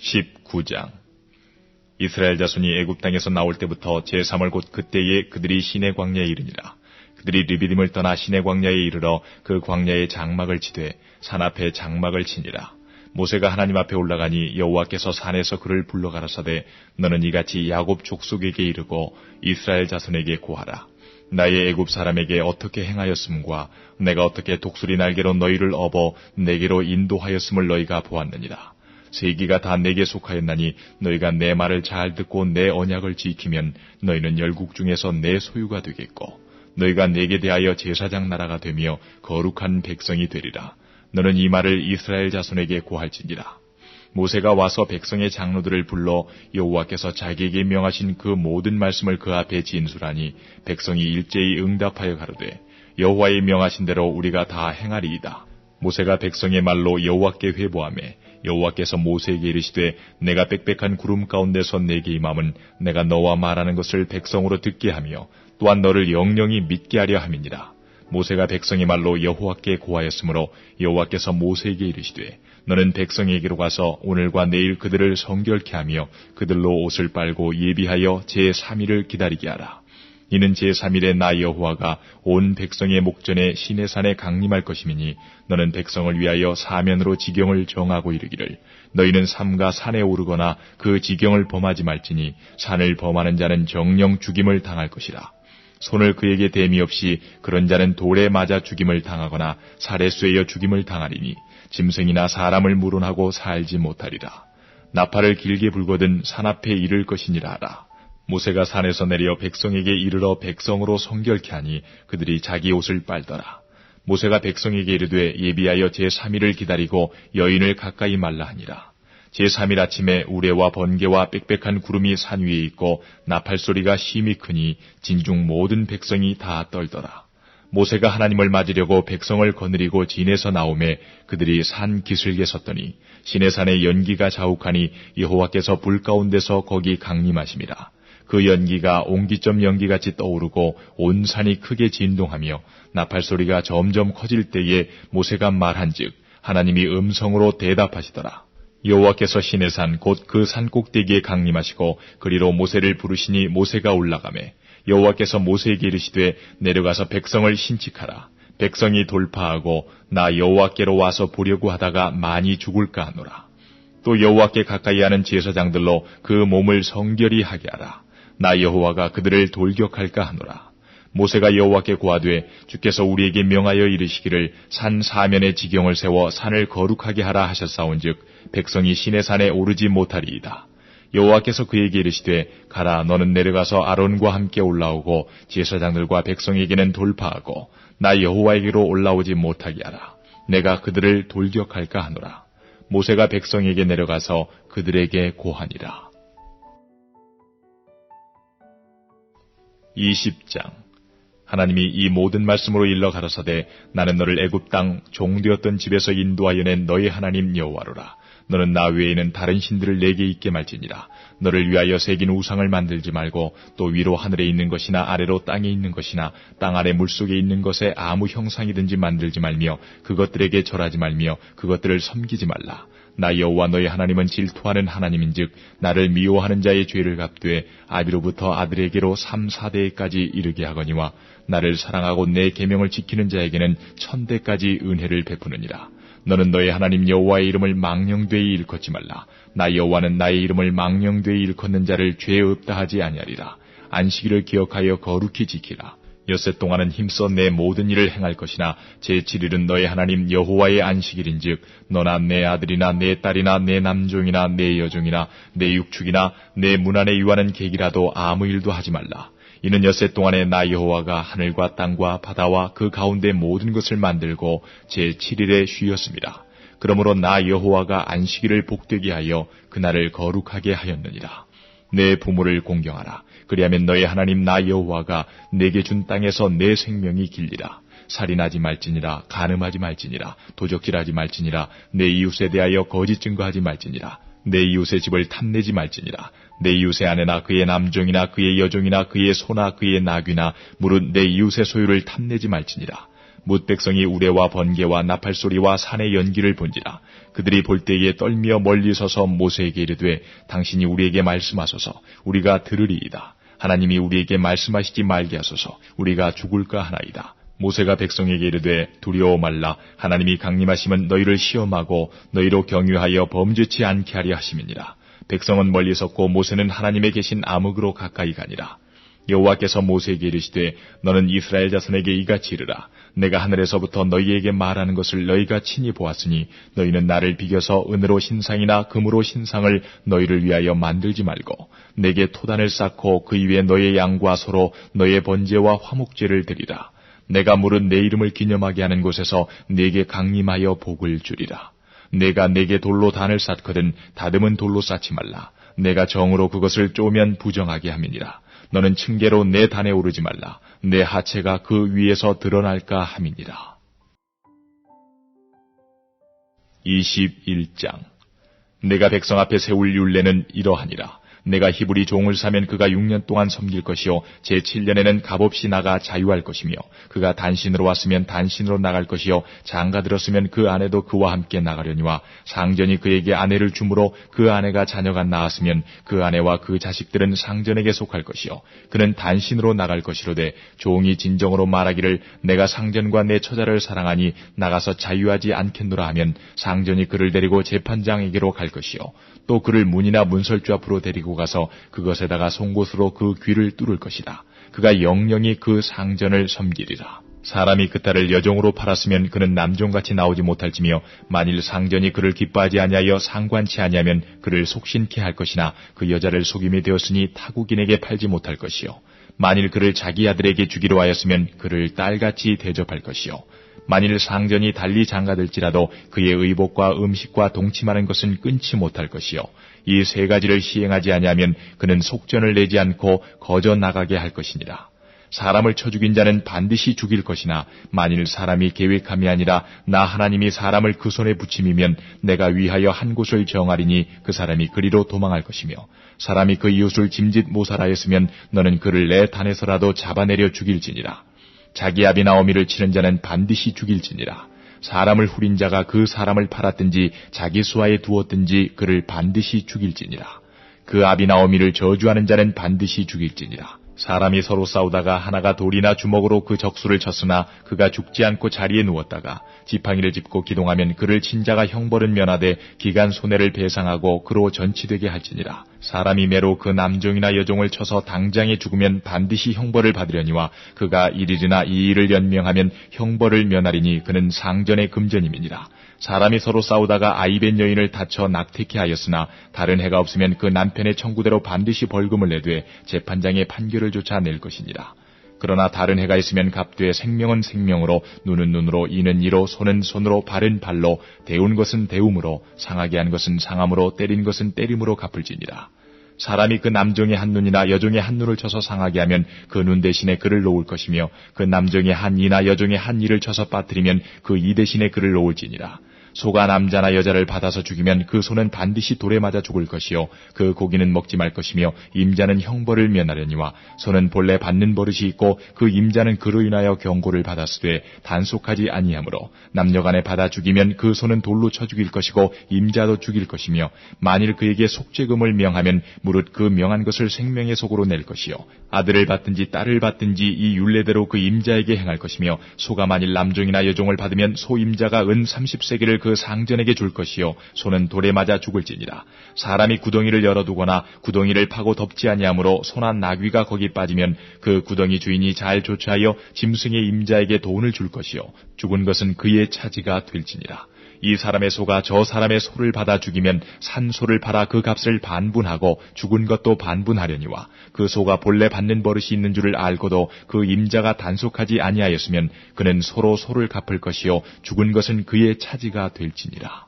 19장 이스라엘 자손이 애굽 땅에서 나올 때부터 제3월 곧 그때에 그들이 시내 광야에 이르니라. 그들이 리비딤을 떠나 시내 광야에 이르러 그 광야에 장막을 치되 산 앞에 장막을 치니라. 모세가 하나님 앞에 올라가니 여호와께서 산에서 그를 불러 가라사대 너는 이같이 야곱 족속에게 이르고 이스라엘 자손에게 고하라. 나의 애굽 사람에게 어떻게 행하였음과 내가 어떻게 독수리 날개로 너희를 업어 내게로 인도하였음을 너희가 보았느니라. 세기가 다 내게 속하였나니 너희가 내 말을 잘 듣고 내 언약을 지키면 너희는 열국 중에서 내 소유가 되겠고 너희가 내게 대하여 제사장 나라가 되며 거룩한 백성이 되리라. 너는 이 말을 이스라엘 자손에게 고할지니라. 모세가 와서 백성의 장로들을 불러 여호와께서 자기에게 명하신 그 모든 말씀을 그 앞에 진술하니 백성이 일제히 응답하여 가로되 여호와의 명하신 대로 우리가 다 행하리이다. 모세가 백성의 말로 여호와께 회보하매 여호와께서 모세에게 이르시되 내가 빽빽한 구름 가운데서 내게 임함은 내가 너와 말하는 것을 백성으로 듣게 하며 또한 너를 영영히 믿게 하려 함이니라. 모세가 백성의 말로 여호와께 고하였으므로 여호와께서 모세에게 이르시되 너는 백성에게로 가서 오늘과 내일 그들을 성결케 하며 그들로 옷을 빨고 예비하여 제3일을 기다리게 하라. 이는 제3일에 나 여호와가 온 백성의 목전에 시내산에 강림할 것이미니 너는 백성을 위하여 사면으로 지경을 정하고 이르기를 너희는 삼가 산에 오르거나 그 지경을 범하지 말지니 산을 범하는 자는 정령 죽임을 당할 것이라. 손을 그에게 대미 없이 그런 자는 돌에 맞아 죽임을 당하거나 살에 쇠여 죽임을 당하리니 짐승이나 사람을 물어하고 살지 못하리라. 나팔을 길게 불거든 산 앞에 이를 것이니라 하라. 모세가 산에서 내려 백성에게 이르러 백성으로 성결케 하니 그들이 자기 옷을 빨더라. 모세가 백성에게 이르되 예비하여 제3일을 기다리고 여인을 가까이 말라 하니라. 제3일 아침에 우레와 번개와 빽빽한 구름이 산 위에 있고 나팔 소리가 심히 크니 진중 모든 백성이 다 떨더라. 모세가 하나님을 맞으려고 백성을 거느리고 진에서 나오매 그들이 산 기슭에 섰더니 시내산의 연기가 자욱하니 여호와께서 불 가운데서 거기 강림하심이라. 그 연기가 옹기점 연기같이 떠오르고 온 산이 크게 진동하며 나팔 소리가 점점 커질 때에 모세가 말한즉 하나님이 음성으로 대답하시더라. 여호와께서 시내산 곧 그 산 꼭대기에 강림하시고 그리로 모세를 부르시니 모세가 올라가매 여호와께서 모세에게 이르시되 내려가서 백성을 신칙하라. 백성이 돌파하고 나 여호와께로 와서 보려고 하다가 많이 죽을까 하노라. 또 여호와께 가까이 하는 제사장들로 그 몸을 성결히 하게 하라. 나 여호와가 그들을 돌격할까 하노라. 모세가 여호와께 고하되 주께서 우리에게 명하여 이르시기를 산 사면에 지경을 세워 산을 거룩하게 하라 하셨사온즉 백성이 신의 산에 오르지 못하리이다. 여호와께서 그에게 이르시되 가라 너는 내려가서 아론과 함께 올라오고 제사장들과 백성에게는 돌파하고 나 여호와에게로 올라오지 못하게 하라. 내가 그들을 돌격할까 하노라. 모세가 백성에게 내려가서 그들에게 고하니라. 20장 하나님이 이 모든 말씀으로 일러 가라사대 나는 너를 애굽 땅 종되었던 집에서 인도하여 낸 너희 하나님 여호와로라. 너는 나 외에는 다른 신들을 내게 있게 말지니라. 너를 위하여 새긴 우상을 만들지 말고 또 위로 하늘에 있는 것이나 아래로 땅에 있는 것이나 땅 아래 물속에 있는 것에 아무 형상이든지 만들지 말며 그것들에게 절하지 말며 그것들을 섬기지 말라. 나 여호와 너희 하나님은 질투하는 하나님인즉 나를 미워하는 자의 죄를 갚되 아비로부터 아들에게로 3, 4대까지 이르게 하거니와 나를 사랑하고 내 계명을 지키는 자에게는 천대까지 은혜를 베푸느니라. 너는 너의 하나님 여호와의 이름을 망령되이 일컫지 말라. 나 여호와는 나의 이름을 망령되이 일컫는 자를 죄 없다 하지 아니하리라. 안식일을 기억하여 거룩히 지키라. 엿새 동안은 힘써 내 모든 일을 행할 것이나 제7일은 너의 하나님 여호와의 안식일인즉 너나 내 아들이나 내 딸이나 내 남종이나 내 여종이나 내 육축이나 내 문안에 유하는 객이라도 아무 일도 하지 말라. 이는 엿새 동안에 나 여호와가 하늘과 땅과 바다와 그 가운데 모든 것을 만들고 제7일에 쉬었습니다. 그러므로 나 여호와가 안식일을 복되게 하여 그날을 거룩하게 하였느니라. 내 부모를 공경하라. 그리하면 너의 하나님 나 여호와가 내게 준 땅에서 내 생명이 길리라. 살인하지 말지니라, 간음하지 말지니라, 도적질하지 말지니라, 내 이웃에 대하여 거짓 증거하지 말지니라, 내 이웃의 집을 탐내지 말지니라. 내 이웃의 아내나 그의 남종이나 그의 여종이나 그의 소나 그의 나귀나 무릇 내 이웃의 소유를 탐내지 말지니라. 못 백성이 우레와 번개와 나팔 소리와 산의 연기를 본지라 그들이 볼 때에 떨며 멀리 서서 모세에게 이르되 당신이 우리에게 말씀하소서. 우리가 들으리이다. 하나님이 우리에게 말씀하시지 말게 하소서. 우리가 죽을까 하나이다. 모세가 백성에게 이르되 두려워 말라. 하나님이 강림하시면 너희를 시험하고 너희로 경유하여 범죄치 않게 하려 하심이니라. 백성은 멀리 섰고 모세는 하나님의 계신 암흑으로 가까이 가니라 여호와께서 모세에게 이르시되 너는 이스라엘 자손에게 이같이 이르라. 내가 하늘에서부터 너희에게 말하는 것을 너희가 친히 보았으니 너희는 나를 비겨서 은으로 신상이나 금으로 신상을 너희를 위하여 만들지 말고 내게 토단을 쌓고 그 위에 너의 양과 소로 너의 번제와 화목제를 드리라. 내가 물은 내 이름을 기념하게 하는 곳에서 내게 강림하여 복을 주리라. 내가 내게 돌로 단을 쌓거든 다듬은 돌로 쌓지 말라. 내가 정으로 그것을 쪼면 부정하게 함이니라 너는 층계로 내 단에 오르지 말라. 내 하체가 그 위에서 드러날까 함이니라. 21장 내가 백성 앞에 세울 율례는 이러하니라. 내가 히브리 종을 사면 그가 6년 동안 섬길 것이요 제7년에는 값없이 나가 자유할 것이며 그가 단신으로 왔으면 단신으로 나갈 것이요 장가 들었으면 그 아내도 그와 함께 나가려니와 상전이 그에게 아내를 주므로 그 아내가 자녀가 낳았으면 그 아내와 그 자식들은 상전에게 속할 것이요 그는 단신으로 나갈 것이로되 종이 진정으로 말하기를 내가 상전과 내 처자를 사랑하니 나가서 자유하지 않겠노라 하면 상전이 그를 데리고 재판장에게로 갈 것이요 또 그를 문이나 문설주 앞으로 데리고 가서 그것에다가 송곳으로 그 귀를 뚫을 것이다. 그가 영영이 그 상전을 섬기리라. 사람이 그 딸을 여종으로 팔았으면 그는 남종같이 나오지 못할지며 만일 상전이 그를 기뻐하지 아니하여 상관치 아니하면 그를 속신케 할 것이나 그 여자를 속임이 되었으니 타국인에게 팔지 못할 것이요 만일 그를 자기 아들에게 주기로 하였으면 그를 딸같이 대접할 것이요 만일 상전이 달리 장가들지라도 그의 의복과 음식과 동침하는 것은 끊지 못할 것이요. 이 세 가지를 시행하지 아니하면 그는 속전을 내지 않고 거저 나가게 할 것이니라. 사람을 쳐 죽인 자는 반드시 죽일 것이나 만일 사람이 계획함이 아니라 나 하나님이 사람을 그 손에 붙임이면 내가 위하여 한 곳을 정하리니 그 사람이 그리로 도망할 것이며 사람이 그 이웃을 짐짓 모살하였으면 너는 그를 내 단에서라도 잡아내려 죽일지니라. 자기 아비나오미를 치는 자는 반드시 죽일지니라. 사람을 후린 자가 그 사람을 팔았든지 자기 수하에 두었든지 그를 반드시 죽일지니라. 그 아비나오미를 저주하는 자는 반드시 죽일지니라. 사람이 서로 싸우다가 하나가 돌이나 주먹으로 그 적수를 쳤으나 그가 죽지 않고 자리에 누웠다가 지팡이를 짚고 기동하면 그를 친자가 형벌은 면하되 기간 손해를 배상하고 그로 전치되게 할지니라. 사람이 매로 그 남종이나 여종을 쳐서 당장에 죽으면 반드시 형벌을 받으려니와 그가 이일이나 이일을 연명하면 형벌을 면하리니 그는 상전의 금전임이니라. 사람이 서로 싸우다가 아이벤 여인을 다쳐 낙태케 하였으나 다른 해가 없으면 그 남편의 청구대로 반드시 벌금을 내되 재판장의 판결을 조차 낼 것이니라. 그러나 다른 해가 있으면 갑되 생명은 생명으로 눈은 눈으로 이는 이로 손은 손으로 발은 발로 대운 것은 대움으로 상하게 한 것은 상함으로 때린 것은 때림으로 갚을지니라. 사람이 그 남종의 한 눈이나 여종의 한 눈을 쳐서 상하게 하면 그 눈 대신에 그를 놓을 것이며 그 남종의 한 이나 여종의 한 이를 쳐서 빠뜨리면 그 이 대신에 그를 놓을지니라. 소가 남자나 여자를 받아서 죽이면 그 소는 반드시 돌에 맞아 죽을 것이요. 그 고기는 먹지 말 것이며 임자는 형벌을 면하려니와 소는 본래 받는 버릇이 있고 그 임자는 그로 인하여 경고를 받았으되 단속하지 아니하므로 남녀간에 받아 죽이면 그 소는 돌로 쳐 죽일 것이고 임자도 죽일 것이며 만일 그에게 속죄금을 명하면 무릇 그 명한 것을 생명의 속으로 낼 것이요. 아들을 받든지 딸을 받든지 이 율례대로 그 임자에게 행할 것이며 소가 만일 남종이나 여종을 받으면 소 임자가 은 30세기를 그 상전에게 줄 것이요. 소는 돌에 맞아 죽을지니라. 사람이 구덩이를 열어두거나 구덩이를 파고 덮지 아니하므로 소나 나귀가 거기 빠지면 그 구덩이 주인이 잘 조처하여 짐승의 임자에게 돈을 줄 것이요. 죽은 것은 그의 차지가 될지니라 이 사람의 소가 저 사람의 소를 받아 죽이면 산 소를 팔아 그 값을 반분하고 죽은 것도 반분하려니와 그 소가 본래 받는 버릇이 있는 줄을 알고도 그 임자가 단속하지 아니하였으면 그는 소로 소를 갚을 것이요 죽은 것은 그의 차지가 될지니라.